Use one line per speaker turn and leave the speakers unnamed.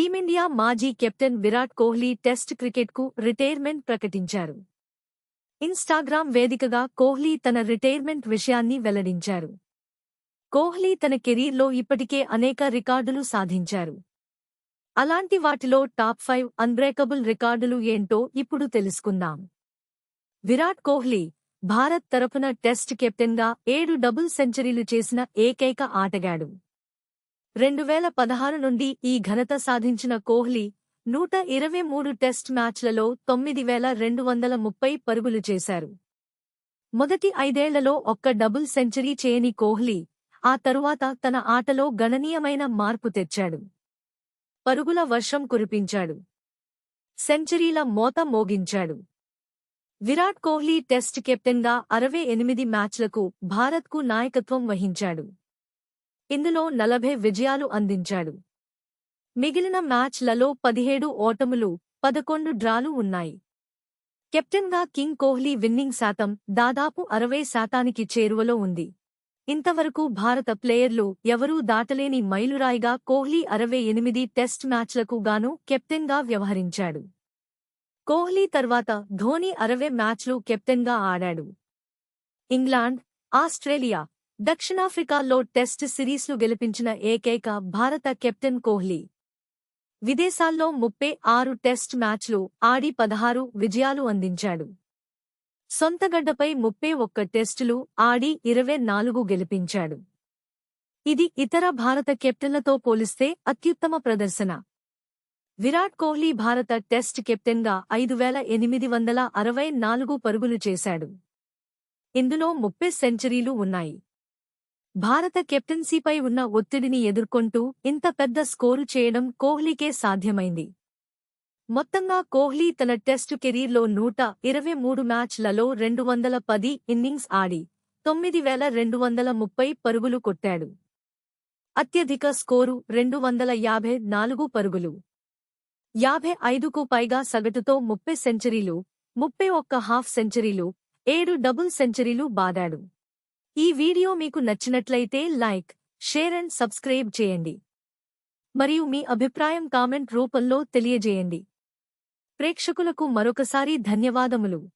Team India మాజీ captain Virat Kohli test క్రికెట్కు retirement ప్రకటించారు. ఇన్స్టాగ్రామ్ వేదికగా కోహ్లీ తన రిటైర్మెంట్ విషయాన్ని వెల్లడించారు. కోహ్లీ తన కెరీర్లో ఇప్పటికే అనేక రికార్డులు సాధించారు. అలాంటి వాటిలో టాప్ ఫైవ్ అన్బ్రేకబుల్ రికార్డులు ఏంటో ఇప్పుడు తెలుసుకుందాం. విరాట్ కోహ్లీ భారత్ తరపున టెస్ట్ కెప్టెన్గా ఏడు డబుల్ సెంచరీలు చేసిన ఏకైక ఆటగాడు. రెండు వేల పదహారు నుండి ఈ ఘనత సాధించిన కోహ్లీ నూట ఇరవై మూడు టెస్ట్ మ్యాచ్లలో తొమ్మిది వేల రెండు వందల ముప్పై పరుగులు చేశారు. మొదటి ఐదేళ్ళలో ఒక్క డబుల్ సెంచరీ చేయని కోహ్లీ ఆ తరువాత తన ఆటలో గణనీయమైన మార్పు తెచ్చాడు. పరుగుల వర్షం కురిపించాడు. సెంచరీల మోత మోగించాడు. విరాట్ కోహ్లీ టెస్ట్ కెప్టెన్గా అరవై ఎనిమిది మ్యాచ్లకు భారత్కు నాయకత్వం వహించాడు. ఇందులో నలభై విజయాలు అందించాడు. మిగిలిన మ్యాచ్లలో పదిహేడు ఓటములు పదకొండు డ్రాలు ఉన్నాయి. కెప్టెన్గా కింగ్ కోహ్లీ విన్నింగ్ శాతం దాదాపు అరవై శాతానికి చేరువలో ఉంది. ఇంతవరకు భారత ప్లేయర్లు ఎవరూ దాటలేని మైలురాయిగా కోహ్లీ అరవై ఎనిమిది టెస్ట్ మ్యాచ్లకు గాను కెప్టెన్గా వ్యవహరించాడు. కోహ్లీ తర్వాత ధోని అరవై మ్యాచ్లు కెప్టెన్గా ఆడాడు. ఇంగ్లాండ్ ఆస్ట్రేలియా దక్షిణాఫ్రికాలో టెస్ట్ సిరీస్లు గెలిపించిన ఏకైక భారత కెప్టెన్ కోహ్లీ. విదేశాల్లో ముప్పై ఆరు టెస్ట్ మ్యాచ్లు ఆడి పదహారు విజయాలు అందించాడు. సొంతగడ్డపై ముప్పై ఒక్క టెస్టులు ఆడి ఇరవై నాలుగు గెలిపించాడు. ఇది ఇతర భారత కెప్టెన్లతో పోలిస్తే అత్యుత్తమ ప్రదర్శన. విరాట్ కోహ్లీ భారత టెస్ట్ కెప్టెన్గా ఐదు వేల ఎనిమిది వందల అరవై నాలుగు పరుగులు చేశాడు. ఇందులో ముప్పై సెంచరీలు ఉన్నాయి. భారత కెప్టెన్సీపై ఉన్న ఒత్తిడిని ఎదుర్కొంటూ ఇంత పెద్ద స్కోరు చేయడం కోహ్లీకే సాధ్యమైంది. మొత్తంగా కోహ్లీ తన టెస్టు కెరీర్లో నూట ఇరవై మూడు మ్యాచ్లలో రెండు వందల పది ఇన్నింగ్స్ ఆడి తొమ్మిది వేల రెండు వందల ముప్పై పరుగులు కొట్టాడు. అత్యధిక స్కోరు రెండు వందల యాభై నాలుగు పరుగులు. యాభై ఐదుకు పైగా సగటుతో ముప్పై సెంచరీలు ముప్పై ఒక్క హాఫ్ సెంచరీలు ఏడు డబుల్ సెంచరీలు బాదాడు. ఈ వీడియో మీకు నచ్చినట్లయితే లైక్ షేర్ అండ్ సబ్స్క్రైబ్ చేయండి. మరియు మీ అభిప్రాయం కామెంట్ రూపంలో తెలియజేయండి. ప్రేక్షకులకు మరొకసారి ధన్యవాదములు.